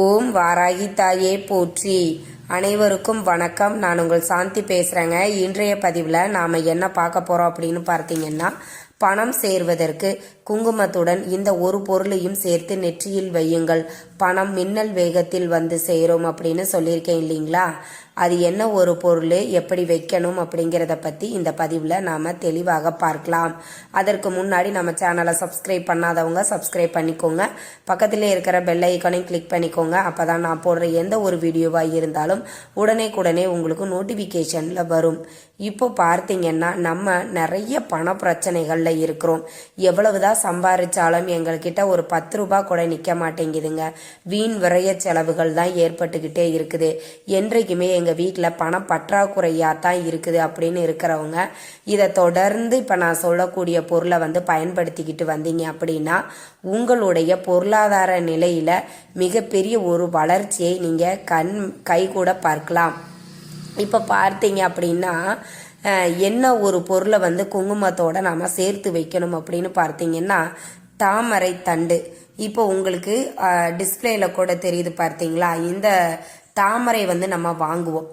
ஓம் வாராகி தாயே போற்றி. அனைவருக்கும் வணக்கம். நான் உங்கள் சாந்தி பேசுகிறேங்க இன்றைய பதிவில் நாம் என்ன பார்க்க போகிறோம் அப்படின்னு பார்த்தீங்கன்னா பணம் சேர்வதற்கு குங்குமத்துடன் இந்த ஒரு பொருளையும் சேர்த்து நெற்றியில் வையுங்கள். பணம் மின்னல் வேகத்தில் வந்து சேரும் அப்படின்னு சொல்லியிருக்கேன் இல்லைங்களா? அது என்ன ஒரு பொருள் எப்படி வைக்கணும் அப்படிங்கிறத பற்றி இந்த பதிவில் நாம் தெளிவாக பார்க்கலாம். அதற்கு முன்னாடி நம்ம சேனலை சப்ஸ்கிரைப் பண்ணாதவங்க சப்ஸ்கிரைப் பண்ணிக்கோங்க. பக்கத்திலே இருக்கிற பெல் ஐக்கானையும் கிளிக் பண்ணிக்கோங்க. அப்போ தான் நான் போடுற எந்த ஒரு வீடியோவாக இருந்தாலும் உடனே உடனே உங்களுக்கு நோட்டிஃபிகேஷனில் வரும். இப்போ பார்த்தீங்கன்னா நம்ம நிறைய பண பிரச்சனைகளில் இருக்கிறோம். எவ்வளவுதான் சம்பாதிச்சாலும் எங்கள்கிட்ட ஒரு பத்து ரூபாய் கூட நிற்க மாட்டேங்குதுங்க. வீண் விரைய செலவுகள் தான் ஏற்பட்டுக்கிட்டே இருக்குது. என்றைக்குமே எங்கள் வீட்டில் பணம் பற்றாக்குறையாக தான் இருக்குது அப்படின்னு இருக்கிறவங்க இதை தொடர்ந்து இப்போ நான் சொல்லக்கூடிய பொருளை வந்து பயன்படுத்திக்கிட்டு வந்தீங்க அப்படின்னா உங்களுடைய பொருளாதார நிலையில் மிகப்பெரிய ஒரு வளர்ச்சியை நீங்கள் கண் கை கூட பார்க்கலாம். இப்போ பார்த்தீங்க அப்படின்னா என்ன ஒரு பொருளை வந்து குங்குமத்தோட நாம் சேர்த்து வைக்கணும் அப்படின்னு பார்த்தீங்கன்னா தாமரை தண்டு. இப்போ உங்களுக்கு டிஸ்பிளேல கூட தெரியுது பார்த்தீங்களா? இந்த தாமரை வந்து நம்ம வாங்குவோம்.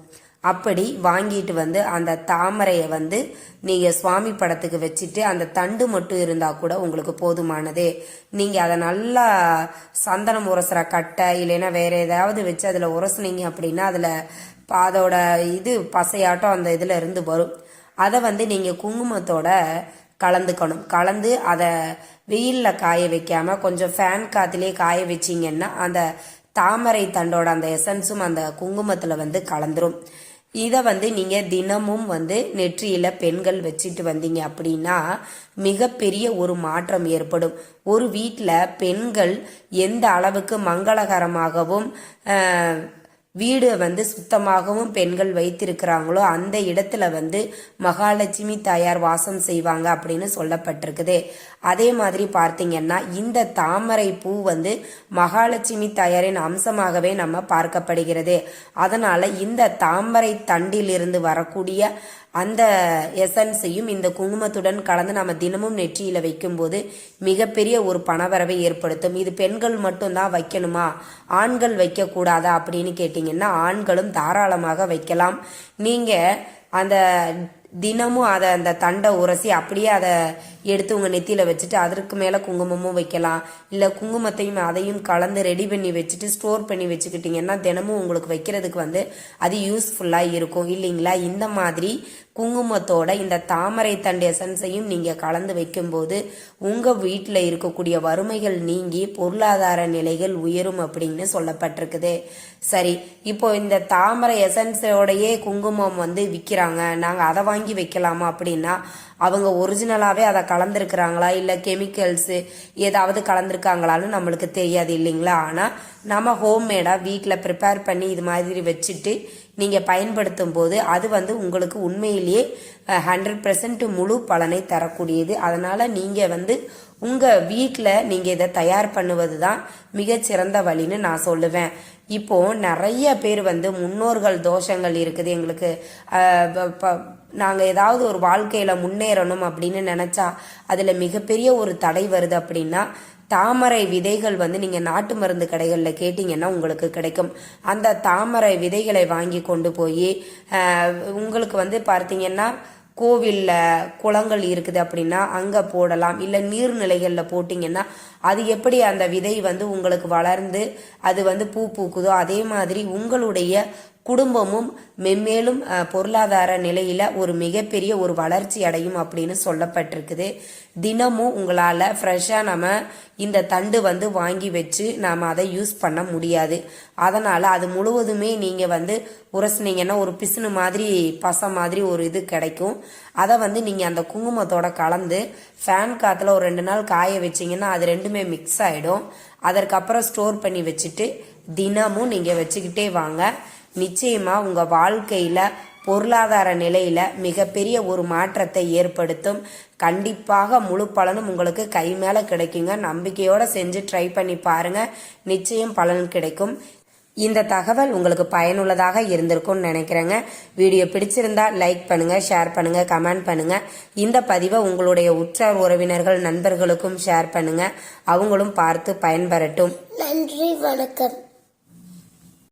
அப்படி வாங்கிட்டு வந்து அந்த தாமரையை வந்து நீங்கள் சுவாமி படத்துக்கு வச்சுட்டு அந்த தண்டு மட்டும் இருந்தால் கூட உங்களுக்கு போதுமானது. நீங்கள் அதை நல்லா சந்தனம் உரசுற கட்டை இல்லைன்னா வேற ஏதாவது வச்சு அதில் உரசுனீங்க அப்படின்னா அதில் அதோட இது பசையாட்டம் அந்த இதில் இருந்து வரும். அதை வந்து நீங்கள் குங்குமத்தோட கலந்துக்கணும். கலந்து அதை வெயிலில் காய வைக்காமல் கொஞ்சம் ஃபேன் காற்றுலேயே காய வச்சிங்கன்னா அந்த தாமரை தண்டோட அந்த எசன்ஸும் அந்த குங்குமத்தில் வந்து கலந்துரும். இதை வந்து நீங்கள் தினமும் வந்து நெற்றியில் பெண்கள் வச்சுட்டு வந்தீங்க அப்படின்னா மிகப்பெரிய ஒரு மாற்றம் ஏற்படும். ஒரு வீட்டில் பெண்கள் எந்த அளவுக்கு மங்களகரமாகவும் வீடு வந்து சுத்தமாகவும் பெண்கள் வைத்திருக்கிறாங்களோ அந்த இடத்துல வந்து மகாலட்சுமி தாயார் வாசம் செய்வாங்க அப்படின்னு சொல்லப்பட்டிருக்குது. அதே மாதிரி பார்த்தீங்கன்னா இந்த தாமரை பூ வந்து மகாலட்சுமி தாயாரின் அம்சமாகவே நம்ம பார்க்கப்படுகிறது. அதனால இந்த தாமரை தண்டிலிருந்து வரக்கூடிய அந்த எசன்ஸையும் இந்த குங்குமத்துடன் கலந்து நம்ம தினமும் நெற்றியில் வைக்கும்போது மிகப்பெரிய ஒரு பணவரவை ஏற்படுத்தும். இது பெண்கள் மட்டும்தான் வைக்கணுமா? ஆண்கள் வைக்கக்கூடாதா அப்படின்னு கேட்டிங்கன்னா ஆண்களும் தாராளமாக வைக்கலாம். நீங்கள் அந்த தினமும் அதை அந்த தண்டை உரசி அப்படியே அதை எடுத்து உங்கள் நெத்தியில் வச்சுட்டு அதற்கு மேலே குங்குமமும் வைக்கலாம். இல்லை குங்குமத்தையும் அதையும் கலந்து ரெடி பண்ணி வச்சுட்டு ஸ்டோர் பண்ணி வச்சுக்கிட்டிங்கன்னா தினமும் உங்களுக்கு வைக்கிறதுக்கு வந்து அது யூஸ்ஃபுல்லாக இருக்கும். இல்லைங்களா? இந்த மாதிரி குங்குமத்தோட இந்த தாமரை தண்டு எசன்ஸையும் நீங்கள் கலந்து வைக்கும்போது உங்கள் வீட்டில் இருக்கக்கூடிய வறுமைகள் நீங்கி பொருளாதார நிலைகள் உயரும் அப்படின்னு சொல்லப்பட்டிருக்குது. சரி இப்போ இந்த தாமரை எசன்ஸோடையே குங்குமம் வந்து விற்கிறாங்க நாங்கள் அதை வாங்கி வாங்கி வைக்கலாமா அப்படின்னா அவங்க ஒரிஜினலாகவே அதை கலந்துருக்கிறாங்களா? இல்லை கெமிக்கல்ஸு ஏதாவது கலந்துருக்காங்களான்னு நம்மளுக்கு தெரியாது இல்லைங்களா? ஆனால் நம்ம ஹோம்மேடாக வீட்டில் ப்ரிப்பேர் பண்ணி இது மாதிரி வச்சுட்டு நீங்கள் பயன்படுத்தும் போது அது வந்து உங்களுக்கு உண்மையிலேயே ஹண்ட்ரட் பர்சன்ட் முழு பலனை தரக்கூடியது. அதனால் நீங்கள் வந்து உங்கள் வீட்டில் நீங்கள் இதை தயார் பண்ணுவது தான் மிகச்சிறந்த வழின்னு நான் சொல்லுவேன். இப்போது நிறைய பேர் வந்து முன்னோர்கள் தோஷங்கள் இருக்குது. எங்களுக்கு நாங்கள் ஏதாவது ஒரு வாழ்க்கையில் முன்னேறணும் அப்படின்னு நினச்சா அதில் மிகப்பெரிய ஒரு தடை வருது அப்படின்னா தாமரை விதைகள் வந்து நீங்கள் நாட்டு மருந்து கடைகளில் கேட்டிங்கன்னா உங்களுக்கு கிடைக்கும். அந்த தாமரை விதைகளை வாங்கி கொண்டு போய் உங்களுக்கு வந்து பார்த்தீங்கன்னா கோவிலில் குளங்கள் இருக்குது அப்படின்னா அங்கே போடலாம். இல்லை நீர்நிலைகளில் போட்டிங்கன்னா அது எப்படி அந்த விதை வந்து உங்களுக்கு வளர்ந்து அது வந்து பூ பூக்குதோ அதே மாதிரி உங்களுடைய குடும்பமும் மென்மேலும் பொருளாதார நிலையில ஒரு மிகப்பெரிய ஒரு வளர்ச்சி அடையும் அப்படின்னு சொல்லப்பட்டிருக்குது. தினமும் உங்களால் ஃப்ரெஷ்ஷாக நம்ம இந்த தண்டு வந்து வாங்கி வச்சு நாம் அதை யூஸ் பண்ண முடியாது. அதனால் அது முழுவதுமே நீங்கள் வந்து உரசுனீங்கன்னா ஒரு பிசுனு மாதிரி பசை மாதிரி ஒரு இது கிடைக்கும். அதை வந்து நீங்கள் அந்த குங்குமத்தோட கலந்து ஃபேன் காற்றுல ஒரு ரெண்டு நாள் காய வச்சிங்கன்னா அது ரெண்டுமே மிக்ஸ் ஆகிடும் அதற்கப்புறம் ஸ்டோர் பண்ணி வச்சுட்டு தினமும் நீங்கள் வச்சுக்கிட்டே வாங்க. நிச்சயமாக உங்கள் வாழ்க்கையில் பொருளாதார நிலையில் மிகப்பெரிய ஒரு மாற்றத்தை ஏற்படுத்தும். கண்டிப்பாக முழு பலனும் உங்களுக்கு கை மேலே கிடைக்குங்க. நம்பிக்கையோடு செஞ்சு ட்ரை பண்ணி பாருங்க. நிச்சயம் பலன் கிடைக்கும். இந்த தகவல் உங்களுக்கு பயனுள்ளதாக இருந்திருக்கும்னு நினைக்கிறேங்க. வீடியோ பிடிச்சிருந்தா லைக் பண்ணுங்க ஷேர் பண்ணுங்க கமெண்ட் பண்ணுங்க. இந்த பதிவை உங்களுடைய உற்றார் உறவினர்கள் நண்பர்களுக்கும் ஷேர் பண்ணுங்க. அவங்களும் பார்த்து பயன்பெறட்டும். நன்றி வணக்கம்.